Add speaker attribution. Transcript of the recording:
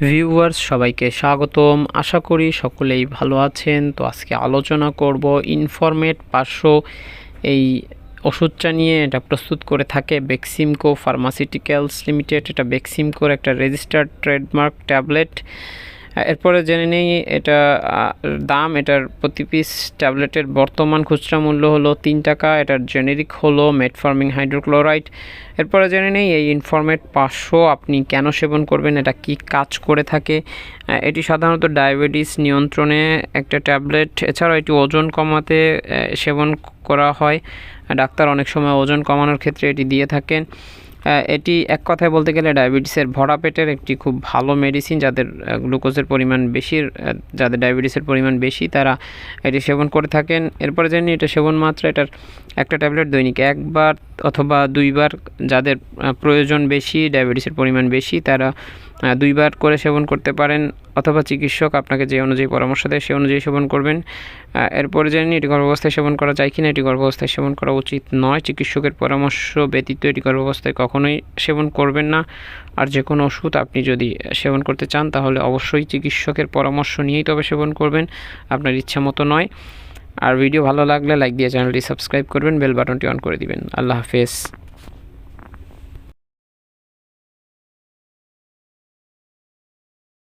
Speaker 1: Viewers সবাইকে স্বাগতম। আশা করি সকলেই ভালো আছেন। তো আজকে আলোচনা করব ইনফরমেট পাঁচশো এই ওষুধটা নিয়ে। এটা প্রস্তুত করে থাকে বেক্সিমকো ফার্মাসিউটিক্যালস লিমিটেড এটা বেক্সিমকোর একটা রেজিস্টার্ড ট্রেডমার্ক ট্যাবলেট এরপরে জেনে নেই, এটা দাম, এটার প্রতি পিস ট্যাবলেটের বর্তমান খুচরা মূল্য হলো তিন টাকা, এটার জেনেরিক হলো মেটফর্মিং হাইড্রোক্লোরাইড এরপরে জেনে নেই, এই ইনফরমেট পাঁচশো আপনি কেন সেবন করবেন, এটা কি কাজ করে থাকে? এটি সাধারণত ডায়াবেটিস নিয়ন্ত্রণে একটা ট্যাবলেট এছাড়াও এটি ওজন কমাতে সেবন করা হয়। ডাক্তার অনেক সময় ওজন কমানোর ক্ষেত্রে এটি দিয়ে থাকেন। এটি এক কথায় বলতে গেলে ডায়াবেটিসের ভরা পেটের একটি খুব ভালো মেডিসিন যাদের গ্লুকোজের পরিমাণ বেশি যাদের ডায়াবেটিসের পরিমাণ বেশি, তারা এটি সেবন করে থাকেন। এরপরে জানি এটা সেবন মাত্রা এটার একটা ট্যাবলেট দৈনিক একবার অথবা দুইবার যাদের প্রয়োজন বেশি, ডায়াবেটিসের পরিমাণ বেশি, তারা দুইবার করে সেবন করতে পারেন, অথবা চিকিৎসক আপনাকে যে অনুযায়ী পরামর্শ দেয় সে অনুযায়ী সেবন করবেন। এরপরে জানি এটি গর্ভাবস্থায় সেবন করা যায় কিনা? এটি গর্ভাবস্থায় সেবন করা উচিত নয়। চিকিৎসকের পরামর্শ ব্যতীত এটি গর্ভাবস্থায় কখনোই সেবন করবেন না। আর যে কোনো ওষুধ আপনি যদি সেবন করতে চান, তাহলে অবশ্যই চিকিৎসকের পরামর্শ নিয়েই তবে সেবন করবেন। আপনার ইচ্ছা মতো নয়। আর ভিডিও ভালো লাগলে লাইক দিয়ে চ্যানেলটি সাবস্ক্রাইব করবেন বেল বাটনটি অন করে দিবেন। আল্লাহ হাফেজ।